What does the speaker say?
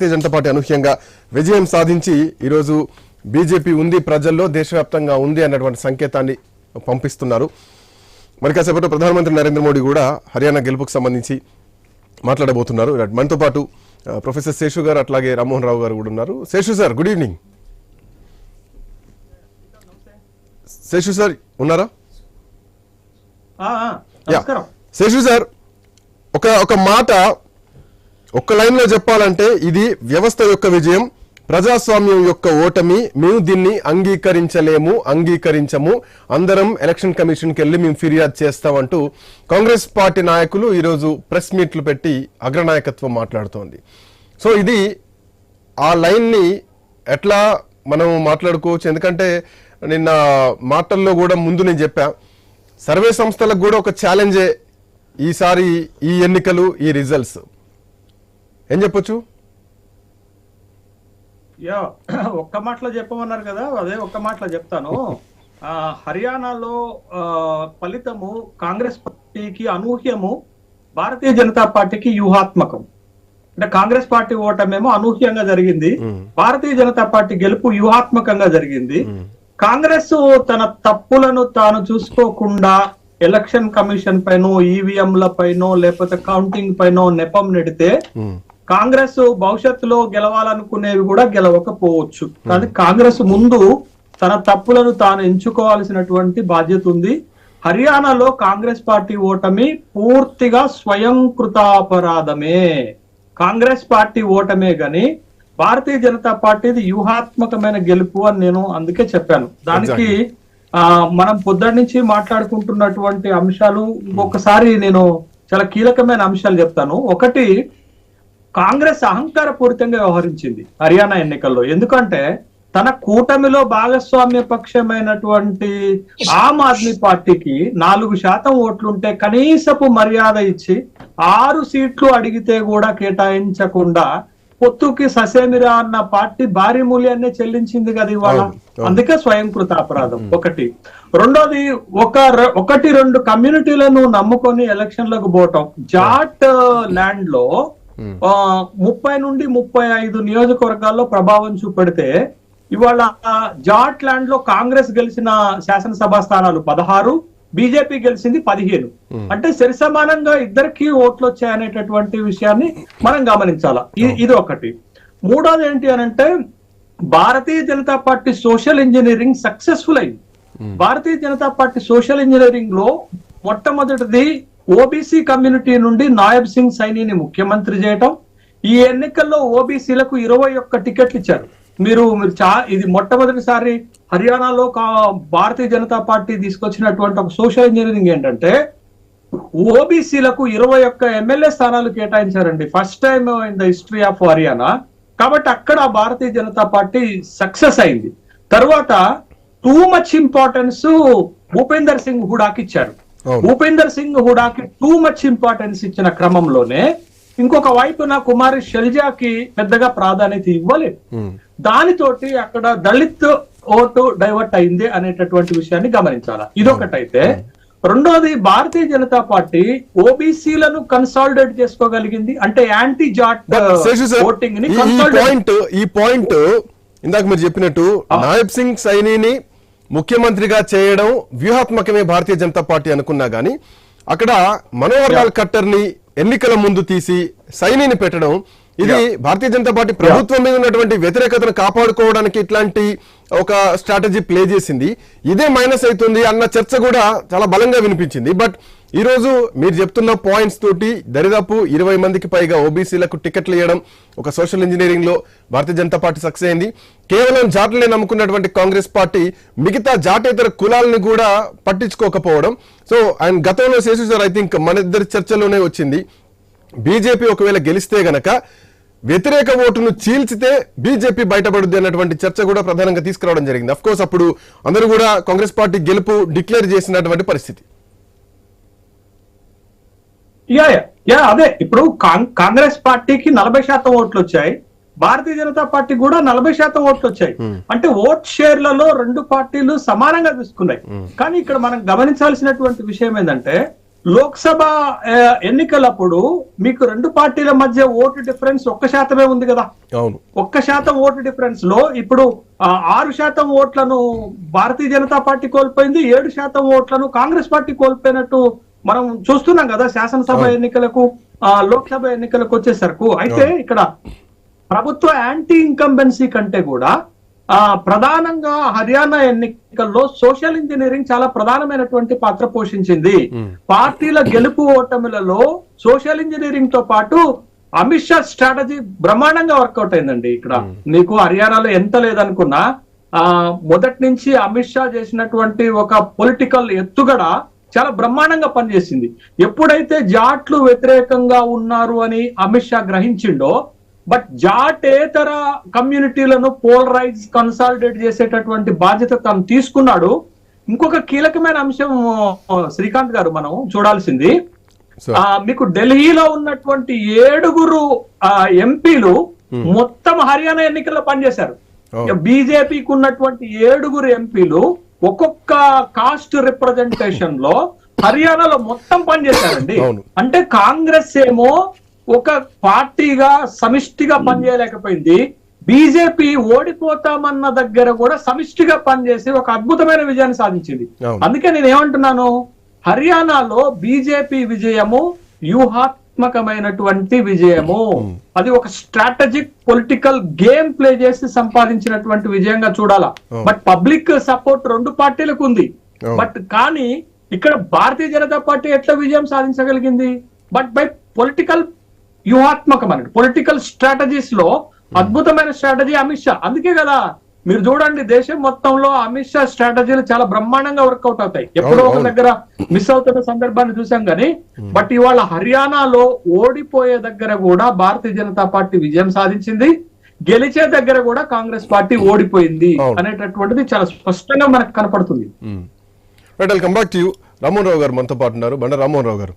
భారతీయ Janata party అనూహ్యంగా విజయం సాధించి ఈరోజు బీజేపీ ఉంది ప్రజల్లో దేశవ్యాప్తంగా ఉంది అన్నటువంటి సంకేతాన్ని పంపిస్తున్నారు. మరి కాసేపట్లో ప్రధానమంత్రి నరేంద్ర మోడీ కూడా హర్యానా గెలుపుకు సంబంధించి మాట్లాడబోతున్నారు. మనతో పాటు ప్రొఫెసర్ శేషు గారు అట్లాగే రామ్మోహన్ రావు గారు కూడా ఉన్నారు. Seshu sir good evening. Seshu sir ఉన్నారా? శేషు సార్ ఒక ఒక మాట ఒక్క లైన్లో చెప్పాలంటే ఇది వ్యవస్థ యొక్క విజయం ప్రజాస్వామ్యం యొక్క ఓటమి. మేము దీన్ని అంగీకరించలేము అంగీకరించము. అందరం ఎలక్షన్ కమిషన్కి వెళ్ళి మేము ఫిర్యాదు చేస్తామంటూ కాంగ్రెస్ పార్టీ నాయకులు ఈరోజు ప్రెస్ మీట్లు పెట్టి అగ్రనాయకత్వం మాట్లాడుతోంది. సో ఇది ఆ లైన్ని ఎట్లా మనం మాట్లాడుకోవచ్చు? ఎందుకంటే నిన్న మాటల్లో కూడా ముందు నేను చెప్పా సర్వే సంస్థలకు కూడా ఒక ఛాలెంజే ఈసారి ఈ ఎన్నికలు ఈ రిజల్ట్స్. ఏం చెప్పొచ్చు? యా ఒక్క మాటలో చెప్పమన్నారు కదా అదే ఒక్క మాటలో చెప్తాను. హర్యానాలో ఆ, ఫలితము కాంగ్రెస్ పార్టీకి అనూహ్యము భారతీయ జనతా పార్టీకి వ్యూహాత్మకం. అంటే కాంగ్రెస్ పార్టీ ఓటమేమో అనూహ్యంగా జరిగింది భారతీయ జనతా పార్టీ గెలుపు వ్యూహాత్మకంగా జరిగింది. కాంగ్రెస్ తన తప్పులను తాను చూసుకోకుండా ఎలక్షన్ కమిషన్ పైన ఈవీఎంల పైన లేకపోతే కౌంటింగ్ పైన నెపం నెడితే కాంగ్రెస్ భవిష్యత్తులో గెలవాలనుకునేవి కూడా గెలవకపోవచ్చు. కానీ కాంగ్రెస్ ముందు తన తప్పులను తాను ఎంచుకోవాల్సినటువంటి బాధ్యత ఉంది. హర్యానాలో కాంగ్రెస్ పార్టీ ఓటమి పూర్తిగా స్వయంకృతాపరాధమే. కాంగ్రెస్ పార్టీ ఓటమే గాని భారతీయ జనతా పార్టీది వ్యూహాత్మకమైన గెలుపు అని నేను అందుకే చెప్పాను. దానికి ఆ మనం పొద్దున్న నుంచి మాట్లాడుకుంటున్నటువంటి అంశాలు ఇంకొకసారి నేను చాలా కీలకమైన అంశాలు చెప్తాను. ఒకటి కాంగ్రెస్ అహంకారపూరితంగా వ్యవహరించింది హర్యానా ఎన్నికల్లో. ఎందుకంటే తన కూటమిలో భాగస్వామ్య పక్షమైనటువంటి ఆమ్ ఆద్మీ పార్టీకి నాలుగు శాతం ఓట్లుంటే కనీసపు మర్యాద ఇచ్చి ఆరు సీట్లు అడిగితే కూడా కేటాయించకుండా పొత్తుకి ససేమిరా అన్న పార్టీ భారీ మూల్యాన్ని చెల్లించింది కదా ఇవాళ. అందుకే స్వయంకృత అపరాధం ఒకటి. రెండోది ఒక ఒకటి రెండు కమ్యూనిటీలను నమ్ముకొని ఎలక్షన్లకు పోవటం. జాట్ ల్యాండ్లో ముప్పై నుండి ముప్పై ఐదు నియోజకవర్గాల్లో ప్రభావం చూపెడితే ఇవాళ జాట్ ల్యాండ్లో కాంగ్రెస్ గెలిచిన శాసనసభ స్థానాలు పదహారు బీజేపీ గెలిచింది పదిహేను. అంటే సరిసమానంగా ఇద్దరికి ఓట్లు వచ్చాయనేటటువంటి విషయాన్ని మనం గమనించాలా? ఇది ఒకటి. మూడోది ఏంటి అని అంటే Bharatiya Janata party social engineering successful అయింది. భారతీయ జనతా పార్టీ సోషల్ ఇంజనీరింగ్లో మొట్టమొదటిది ఓబీసీ కమ్యూనిటీ నుండి నాయబ్ సింగ్ సైనిని ముఖ్యమంత్రి చేయటం ఈ ఎన్నికల్లో ఓబీసీలకు ఇరవై ఒక్క టికెట్లు ఇచ్చారు. మీరు మీరు చా ఇది మొట్టమొదటిసారి హర్యానాలో కా- భారతీయ జనతా పార్టీ తీసుకొచ్చినటువంటి ఒక సోషల్ ఇంజనీరింగ్ ఏంటంటే ఓబీసీలకు ఇరవై ఒక్క ఎమ్మెల్యే స్థానాలు కేటాయించారండి. First time in the history of Haryana. కాబట్టి అక్కడ భారతీయ జనతా పార్టీ సక్సెస్ అయింది. తర్వాత too much importance Bhupender Singh హుడాకి ఇచ్చారు. భూపేందర్ సింగ్ హుడాకి టూ మచ్ ఇంపార్టెన్స్ ఇచ్చిన క్రమంలోనే ఇంకొక వైపున కుమారి షెల్జాకి పెద్దగా ప్రాధాన్యత ఇవ్వలేదు. దానితోటి అక్కడ దళిత్ ఓటు డైవర్ట్ అయింది అనేటటువంటి విషయాన్ని గమనించాలి? ఇదొకటైతే రెండోది భారతీయ జనతా పార్టీ ఓబీసీలను కన్సాలిడేట్ చేసుకోగలిగింది. అంటే యాంటీ జాట్ ఓటింగ్ని ఈ పాయింట్ ఇందాక మీరు చెప్పినట్టు నాయబ్ సింగ్ సైనిని ముఖ్యమంత్రిగా చేయడం వ్యూహాత్మకమే భారతీయ జనతా పార్టీ అనుకున్నా గానీ అక్కడ మనోహర్ లాల్ ఖట్టర్ని ఎన్నికల ముందు తీసి సైనిని పెట్టడం ఇది భారతీయ జనతా పార్టీ ప్రభుత్వం మీద ఉన్నటువంటి వ్యతిరేకతను కాపాడుకోవడానికి ఇట్లాంటి ఒక స్ట్రాటజీ ప్లే చేసింది. ఇదే మైనస్ అవుతుంది అన్న చర్చ కూడా చాలా బలంగా వినిపించింది. బట్ ఈరోజు మీరు చెప్తున్న పాయింట్స్ తోటి దరిదాపు ఇరవై మందికి పైగా ఓబీసీలకు టికెట్లు ఇవ్వడం ఒక సోషల్ ఇంజనీరింగ్లో భారతీయ జనతా పార్టీ సక్సెస్ అయింది. కేవలం జాట్లనే నమ్ముకున్నటువంటి కాంగ్రెస్ పార్టీ మిగతా జాటేతర కులాలను కూడా పట్టించుకోకపోవడం. సో ఆయన గతంలో శేషు సార్ ఐ థింక్ మన ఇద్దరి చర్చలోనే వచ్చింది. బీజేపీ ఒకవేళ గెలిస్తే గనక వ్యతిరేక ఓటును చీల్చితే బీజేపీ బయటపడుద్ది అన్నటువంటి చర్చ కూడా ప్రధానంగా తీసుకురావడం జరిగింది. అఫ్ కోర్స్ అప్పుడు అందరూ కూడా కాంగ్రెస్ పార్టీ గెలుపు డిక్లేర్ చేసినటువంటి పరిస్థితి. యా యా అదే. ఇప్పుడు కాంగ్- కాంగ్రెస్ పార్టీకి నలభై శాతం ఓట్లు వచ్చాయి. భారతీయ జనతా పార్టీ కూడా నలభై శాతం ఓట్లు వచ్చాయి. అంటే ఓట్ షేర్లలో రెండు పార్టీలు సమానంగా తీసుకున్నాయి. కానీ ఇక్కడ మనం గమనించాల్సినటువంటి విషయం ఏంటంటే లోక్సభ ఎన్నికలప్పుడు మీకు రెండు పార్టీల మధ్య ఓటు డిఫరెన్స్ ఒక్క శాతమే ఉంది కదా? ఒక్క శాతం ఓటు డిఫరెన్స్లో ఇప్పుడు ఆరు శాతం ఓట్లను భారతీయ జనతా పార్టీ కోల్పోయింది ఏడు శాతం ఓట్లను కాంగ్రెస్ పార్టీ కోల్పోయినట్టు మనం చూస్తున్నాం కదా శాసనసభ ఎన్నికలకు ఆ, లోక్సభ ఎన్నికలకు వచ్చేసరికి అయితే ఇక్కడ ప్రభుత్వ యాంటీ ఇన్కంబెన్సీ కంటే కూడా ఆ ప్రధానంగా హర్యానా ఎన్నికల్లో సోషల్ ఇంజనీరింగ్ చాలా ప్రధానమైనటువంటి పాత్ర పోషించింది. పార్టీల గెలుపు ఓటములలో సోషల్ ఇంజనీరింగ్తో పాటు అమిత్ షా స్ట్రాటజీ బ్రహ్మాండంగా వర్కౌట్ అయిందండి ఇక్కడ. నీకు హర్యానాలో ఎంత లేదనుకున్నా ఆ మొదటి నుంచి అమిత్ షా చేసినటువంటి ఒక పొలిటికల్ ఎత్తుగడ చాలా బ్రహ్మాండంగా పనిచేసింది. ఎప్పుడైతే జాట్లు వ్యతిరేకంగా ఉన్నారు అని అమిత్ షా గ్రహించిండో బట్ జాటేతర కమ్యూనిటీలను పోలరైజ్ కన్సాలిడేట్ చేసేటటువంటి బాధ్యత తను తీసుకున్నాడు. ఇంకొక కీలకమైన అంశం శ్రీకాంత్ గారు మనం చూడాల్సింది. మీకు ఢిల్లీలో ఉన్నటువంటి ఏడుగురు ఆ, ఎంపీలు మొత్తం హర్యానా ఎన్నికల్లో పనిచేశారు. అవును. బీజేపీకి ఉన్నటువంటి ఏడుగురు ఎంపీలు ఒక్కొక్క కాస్ట్ రిప్రజెంటేషన్లో హర్యానాలో మొత్తం పనిచేశారండి. అంటే కాంగ్రెస్ ఏమో ఒక పార్టీగా సమిష్టిగా పనిచేయలేకపోయింది బీజేపీ ఓడిపోతామన్న దగ్గర కూడా సమిష్టిగా పనిచేసి ఒక అద్భుతమైన విజయాన్ని సాధించింది. అందుకే నేను ఏమంటున్నాను హర్యానాలో బీజేపీ విజయము వ్యూహాత్మకమైనటువంటి విజయము. అది ఒక స్ట్రాటజిక్ పొలిటికల్ గేమ్ ప్లే చేసి సంపాదించినటువంటి విజయంగా చూడాలా. బట్ పబ్లిక్ సపోర్ట్ రెండు పార్టీలకు ఉంది. బట్ కానీ ఇక్కడ భారతీయ జనతా పార్టీ ఎట్లా విజయం సాధించగలిగింది? బట్ బై పొలిటికల్ వ్యూహాత్మకం అన్నట్టు పొలిటికల్ స్ట్రాటజీస్లో అద్భుతమైన స్ట్రాటజీ అమిత్ షా. అందుకే కదా మీరు చూడండి దేశం మొత్తంలో అమిత్ షా స్ట్రాటజీలు చాలా బ్రహ్మాండంగా వర్కౌట్ అవుతాయి. ఎప్పుడో ఒక. దగ్గర మిస్ అవుతున్న సందర్భాన్ని చూసాం కానీ బట్ ఇవాళ హర్యానాలో ఓడిపోయే దగ్గర కూడా భారతీయ జనతా పార్టీ విజయం సాధించింది. గెలిచే దగ్గర కూడా కాంగ్రెస్ పార్టీ ఓడిపోయింది. అనేటటువంటిది చాలా స్పష్టంగా మనకు కనపడుతుంది. Right welcome back to you Rammohan Rao గారు మనతో పాటు ఉన్నారు. బండ రామ్మోహన్ రావు గారు.